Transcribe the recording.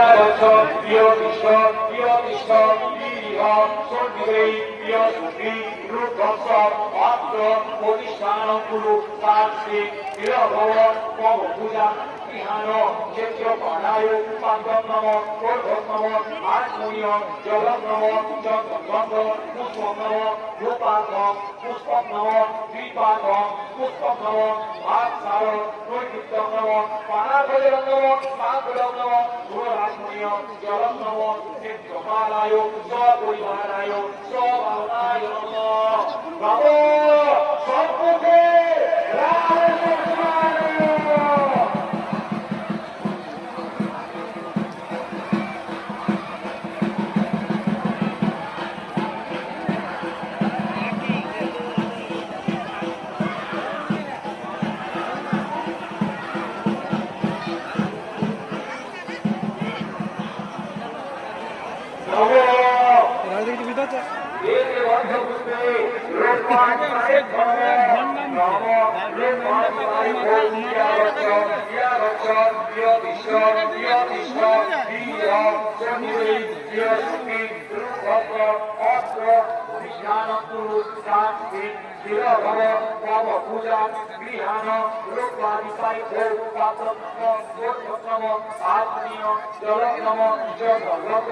কৃষ্ণ প্রিয় কৃষ্ণ প্রিয় সন্ধিদেই প্রিয় সুখী রূপদর্শক অত্র প্রতিষ্ঠান কুরু সার্থিক প্রিয় ভবন মম পূজা বিহান ক্ষেত্র পাঠায় পান্তম নম আত্মীয় জগৎ নম চন্দ্রগন্ধ রূপাকম পুষ্পম দ্বিপাকম পুষ্পম ভাবসার নৈকৃত্যম নম পানাগজর নম নম ক্ষেত্রপালায় স্বপরিবারায় স্বভাবনায় নম নম সম্মুখে পূজা গৃহান রূপাদিপাই ভোগ গোত্রতম আত্মীয় জলতম জগত